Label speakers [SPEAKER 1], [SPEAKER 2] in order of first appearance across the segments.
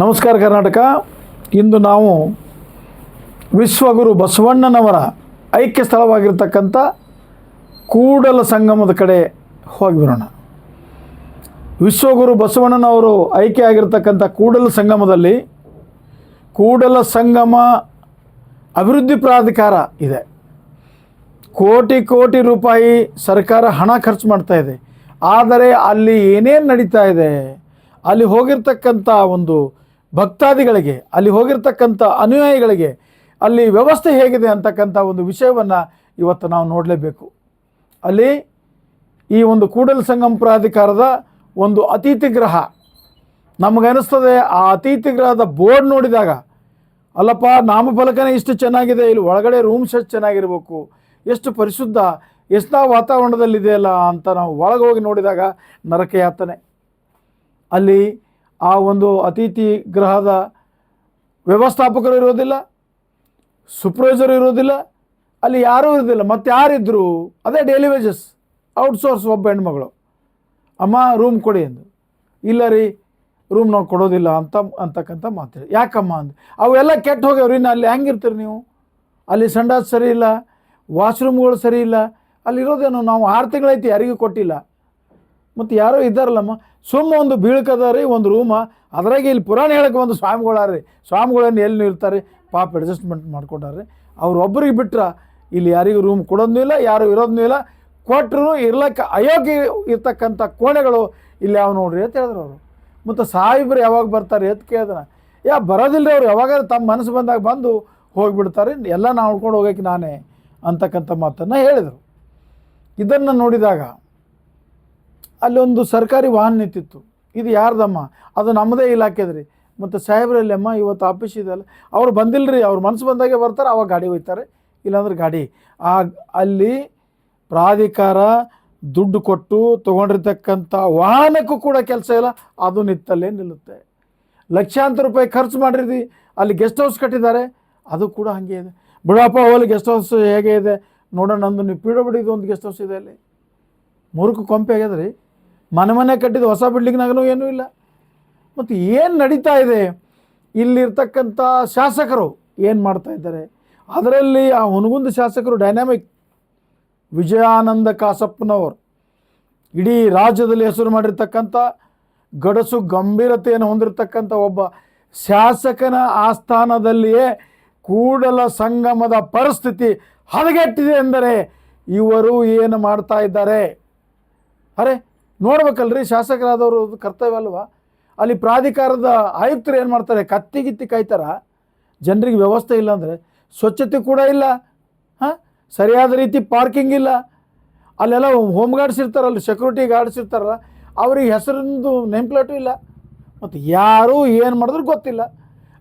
[SPEAKER 1] ನಮಸ್ಕಾರ ಕರ್ನಾಟಕ. ಇಂದು ನಾವು ವಿಶ್ವಗುರು ಬಸವಣ್ಣನವರ ಐಕ್ಯ ಸ್ಥಳವಾಗಿರ್ತಕ್ಕಂಥ ಕೂಡಲ ಸಂಗಮದ ಕಡೆ ಹೋಗಿ ಬರೋಣ. ವಿಶ್ವಗುರು ಬಸವಣ್ಣನವರು ಐಕ್ಯ ಆಗಿರ್ತಕ್ಕಂಥ ಕೂಡಲ ಸಂಗಮದಲ್ಲಿ ಕೂಡಲ ಸಂಗಮ ಅಭಿವೃದ್ಧಿ ಪ್ರಾಧಿಕಾರ ಇದೆ. ಕೋಟಿ ಕೋಟಿ ರೂಪಾಯಿ ಸರ್ಕಾರ ಹಣ ಖರ್ಚು ಮಾಡ್ತಾ ಇದೆ. ಆದರೆ ಅಲ್ಲಿ ಏನೇನು ನಡೀತಾ ಇದೆ? ಅಲ್ಲಿ ಹೋಗಿರ್ತಕ್ಕಂಥ ಒಂದು ಭಕ್ತಾದಿಗಳಿಗೆ, ಅಲ್ಲಿ ಹೋಗಿರ್ತಕ್ಕಂಥ ಅನುಯಾಯಿಗಳಿಗೆ ಅಲ್ಲಿ ವ್ಯವಸ್ಥೆ ಹೇಗಿದೆ ಅಂತಕ್ಕಂಥ ಒಂದು ವಿಷಯವನ್ನು ಇವತ್ತು ನಾವು ನೋಡಲೇಬೇಕು. ಅಲ್ಲಿ ಈ ಒಂದು ಕೂಡಲ ಸಂಗಮ ಪ್ರಾಧಿಕಾರದ ಒಂದು ಅತಿಥಿ ಗೃಹ ನಮಗನಿಸ್ತದೆ ಆ ಅತಿಥಿ ಗ್ರಹದ ಬೋರ್ಡ್ ನೋಡಿದಾಗ, ಅಲ್ಲಪ್ಪ ನಾಮಫಲಕನೇ ಇಷ್ಟು ಚೆನ್ನಾಗಿದೆ, ಇಲ್ಲಿ ಒಳಗಡೆ ರೂಮ್ಸ್ ಎಷ್ಟು ಚೆನ್ನಾಗಿರ್ಬೇಕು, ಎಷ್ಟು ಪರಿಶುದ್ಧ, ಎಷ್ಟು ವಾತಾವರಣದಲ್ಲಿದೆಯಲ್ಲ ಅಂತ ನಾವು ಒಳಗೆ ಹೋಗಿ ನೋಡಿದಾಗ ನರಕ ಯಾತನೆ ಅಲ್ಲಿ ಆ ಒಂದು ಅತಿಥಿ ಗೃಹದ ವ್ಯವಸ್ಥಾಪಕರು ಇರೋದಿಲ್ಲ ಸೂಪರ್ವೈಸರ್ ಇರೋದಿಲ್ಲ ಅಲ್ಲಿ ಯಾರೂ ಇರೋದಿಲ್ಲ ಮತ್ತು ಯಾರಿದ್ದರು ಅದೇ ಡೈಲಿ ವೇಜಸ್ ಔಟ್ಸೋರ್ಸ್ ಒಬ್ಬ ಹೆಣ್ಮಗಳು. ಅಮ್ಮ ರೂಮ್ ಕೊಡಿ ಎಂದು. ಇಲ್ಲ ರೀ ರೂಮ್ ನಾವು ಕೊಡೋದಿಲ್ಲ ಅಂತ, ಅಂತಕ್ಕಂಥ ಮಾತು ಯಾಕಮ್ಮ ಅಂದು? ಅವೆಲ್ಲ ಕೆಟ್ಟು ಹೋಗ್ಯಾವ್ರಿ, ಇನ್ನು ಅಲ್ಲಿ ಹೆಂಗಿರ್ತೀರಿ ನೀವು? ಅಲ್ಲಿ ಸಂಡಾಸ್ ಸರಿ ಇಲ್ಲ, ವಾಶ್ರೂಮ್ಗಳು ಸರಿ ಇಲ್ಲ, ಅಲ್ಲಿರೋದೇನು ನಾವು ಆರು ತಿಂಗಳೈತಿ ಯಾರಿಗೂ ಕೊಟ್ಟಿಲ್ಲ. ಮತ್ತು ಯಾರೋ ಇದ್ದಾರಲ್ಲಮ್ಮ, ಸುಮ್ಮ ಒಂದು ಬೀಳ್ಕದ ರೀ ಒಂದು ರೂಮ, ಅದ್ರಾಗೆ ಇಲ್ಲಿ ಪುರಾಣ ಹೇಳಕ್ಕೆ ಒಂದು ಸ್ವಾಮಿಗಳಾರ್ರಿ ಸ್ವಾಮಿಗಳನ್ನು ಎಲ್ಲಿ ಇರ್ತಾರೆ ಪಾಪ ಅಡ್ಜಸ್ಟ್ಮೆಂಟ್ ಮಾಡ್ಕೊಂಡಾರ್ರಿ. ಅವ್ರು ಒಬ್ಬರಿಗೆ ಬಿಟ್ರೆ ಇಲ್ಲಿ ಯಾರಿಗೂ ರೂಮ್ ಕೊಡೋದೂ ಇಲ್ಲ, ಯಾರು ಇರೋದನ್ನೂ ಇಲ್ಲ. ಕೊಟ್ಟರು ಇರ್ಲಕ್ಕೆ ಅಯೋಗ್ಯ ಇರ್ತಕ್ಕಂಥ ಕೋಣೆಗಳು ಇಲ್ಲಿ ಯಾವ ನೋಡ್ರಿ ಅಂತ ಹೇಳಿದ್ರು ಅವರು. ಮತ್ತು ಸಾಹಿಬ್ರು ಯಾವಾಗ ಬರ್ತಾರೆ ಅಂತ ಕೇಳಿದ್ರ ಯಾ ಬರೋದಿಲ್ಲ ಅವ್ರು ಯಾವಾಗ ತಮ್ಮ ಮನಸ್ಸು ಬಂದಾಗ ಬಂದು ಹೋಗಿಬಿಡ್ತಾರೆ. ಎಲ್ಲ ನಾವು ನೋಡ್ಕೊಂಡು ಹೋಗೋಕೆ ನಾನೇ ಅಂತಕ್ಕಂಥ ಮಾತನ್ನು ಹೇಳಿದರು. ಇದನ್ನು ನೋಡಿದಾಗ ಅಲ್ಲೊಂದು ಸರ್ಕಾರಿ ವಾಹನ ನಿಂತಿತ್ತು. ಇದು ಯಾರ್ದಮ್ಮ? ಅದು ನಮ್ಮದೇ ಇಲಾಖೆದ್ರಿ ಮತ್ತು ಸಾಹೇಬ್ರಲ್ಲಿ ಅಮ್ಮ ಇವತ್ತು ಆಫೀಸ್ ಇದೆಲ್ಲ ಅವ್ರು ಬಂದಿಲ್ಲ ರೀ ಅವ್ರ ಮನಸ್ಸು ಬಂದಾಗೆ ಬರ್ತಾರೆ, ಅವಾಗ ಗಾಡಿ ಒಯ್ತಾರೆ, ಇಲ್ಲಾಂದ್ರೆ ಗಾಡಿ. ಆ ಅಲ್ಲಿ ಪ್ರಾಧಿಕಾರ ದುಡ್ಡು ಕೊಟ್ಟು ತೊಗೊಂಡಿರ್ತಕ್ಕಂಥ ವಾಹನಕ್ಕೂ ಕೂಡ ಕೆಲಸ ಇಲ್ಲ, ಅದು ನಿತ್ತಲ್ಲೇ ನಿಲ್ಲುತ್ತೆ. ಲಕ್ಷಾಂತರ ರೂಪಾಯಿ ಖರ್ಚು ಮಾಡಿರಿ, ಅಲ್ಲಿ ಗೆಸ್ಟ್ ಹೌಸ್ ಕಟ್ಟಿದ್ದಾರೆ, ಅದು ಕೂಡ ಹಾಗೆ ಇದೆ. ಬಿಡಪ್ಪ, ಹೋಲಿ ಗೆಸ್ಟ್ ಹೌಸ್ ಹೇಗೆ ಇದೆ? ನೋಡೋಣ, ನಂದು ನೀವು ಪೀಡೋ ಒಂದು ಗೆಸ್ಟ್ ಹೌಸ್ ಇದೆ ಅಲ್ಲಿ. ಮುರುಕು ಕೊಂಪೆ ಆಗ್ಯದ ರೀ? ಮನೆ ಮನೆ ಕಟ್ಟಿದ ಹೊಸ ಬಿಲ್ಡಿಂಗ್ನಾಗೂ ಏನೂ ಇಲ್ಲ. ಮತ್ತು ಏನು ನಡೀತಾ ಇದೆ? ಇಲ್ಲಿರ್ತಕ್ಕಂಥ ಶಾಸಕರು ಏನು ಮಾಡ್ತಾ ಇದ್ದಾರೆ? ಅದರಲ್ಲಿ ಆ ಹುನಗುಂದ ಶಾಸಕರು ಡೈನಾಮಿಕ್ ವಿಜಯಾನಂದ ಕಾಸಪ್ಪನವರು ಇಡೀ ರಾಜ್ಯದಲ್ಲಿ ಹೆಸರು ಮಾಡಿರ್ತಕ್ಕಂಥ ಗಡಸು ಗಂಭೀರತೆಯನ್ನು ಹೊಂದಿರತಕ್ಕಂಥ ಒಬ್ಬ ಶಾಸಕನ ಆಸ್ಥಾನದಲ್ಲಿಯೇ ಕೂಡಲ ಸಂಗಮದ ಪರಿಸ್ಥಿತಿ ಹದಗೆಟ್ಟಿದೆ ಎಂದರೆ ಇವರು ಏನು ಮಾಡ್ತಾ ಇದ್ದಾರೆ? ಅರೆ ನೋಡ್ಬೇಕಲ್ರಿ, ಶಾಸಕರಾದವರು ಕರ್ತವ್ಯ ಅಲ್ವಾ? ಅಲ್ಲಿ ಪ್ರಾಧಿಕಾರದ ಆಯುಕ್ತರು ಏನು ಮಾಡ್ತಾರೆ, ಕತ್ತಿ ಗಿತ್ತಿ ಕಾಯ್ತಾರ, ಜನರಿಗೆ ವ್ಯವಸ್ಥೆ ಇಲ್ಲ ಅಂದರೆ ಸ್ವಚ್ಛತೆ ಕೂಡ ಇಲ್ಲ, ಹಾಂ? ಸರಿಯಾದ ರೀತಿ ಪಾರ್ಕಿಂಗ್ ಇಲ್ಲ. ಅಲ್ಲೆಲ್ಲ ಹೋಮ್ ಗಾರ್ಡ್ಸ್ ಇರ್ತಾರಲ್ಲ ಸೆಕ್ಯೂರಿಟಿ ಗಾರ್ಡ್ಸ್ ಇರ್ತಾರಲ್ಲ, ಅವ್ರಿಗೆ ಹೆಸರಿಂದು ನೇಮ್ ಪ್ಲೇಟು ಇಲ್ಲ. ಮತ್ತು ಯಾರು ಏನು ಮಾಡಿದ್ರು ಗೊತ್ತಿಲ್ಲ.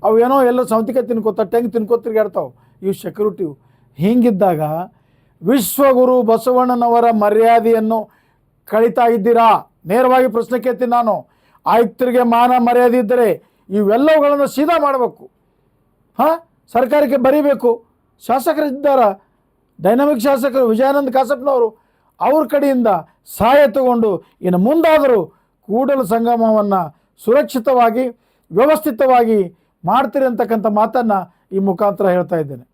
[SPEAKER 1] ಅವು ಏನೋ ಎಲ್ಲ ಸೌತಿಕಾಯಿ ತಿನ್ಕೋತ, ಟೆಂಗ್ ತಿನ್ಕೋ ತಿರ್ಗಾಡ್ತಾವೆ, ಇವು ಸೆಕ್ಯೂರಿಟಿವು ಹೀಗಿದ್ದಾಗ ವಿಶ್ವಗುರು ಬಸವಣ್ಣನವರ ಮರ್ಯಾದೆಯನ್ನು ಕಳೀತಾ ಇದ್ದೀರಾ? ನೇರವಾಗಿ ಪ್ರಶ್ನೆ ಕೇಳ್ತೀನಿ ನಾನು. ಆಯುಕ್ತರಿಗೆ ಮಾನ ಮರ್ಯಾದೆ ಇದ್ದರೆ ಇವೆಲ್ಲವುಗಳನ್ನು ಸೀದಾ ಮಾಡಬೇಕು. ಹಾಂ? ಸರ್ಕಾರಕ್ಕೆ ಬರೀಬೇಕು. ಶಾಸಕರಿದ್ದಾರ? ಡೈನಾಮಿಕ್ ಶಾಸಕರು ವಿಜಯಾನಂದ ಕಾಸಪ್ಪನವರು ಅವ್ರ ಕಡೆಯಿಂದ ಸಹಾಯ ತಗೊಂಡು ಇನ್ನು ಮುಂದಾದರೂ ಕೂಡಲು ಸಂಗಮವನ್ನು ಸುರಕ್ಷಿತವಾಗಿ, ವ್ಯವಸ್ಥಿತವಾಗಿ ಮಾಡ್ತೀರಿ ಅಂತಕ್ಕಂಥ ಮಾತನ್ನು ಈ ಮುಖಾಂತರ ಹೇಳ್ತಾ ಇದ್ದೇನೆ.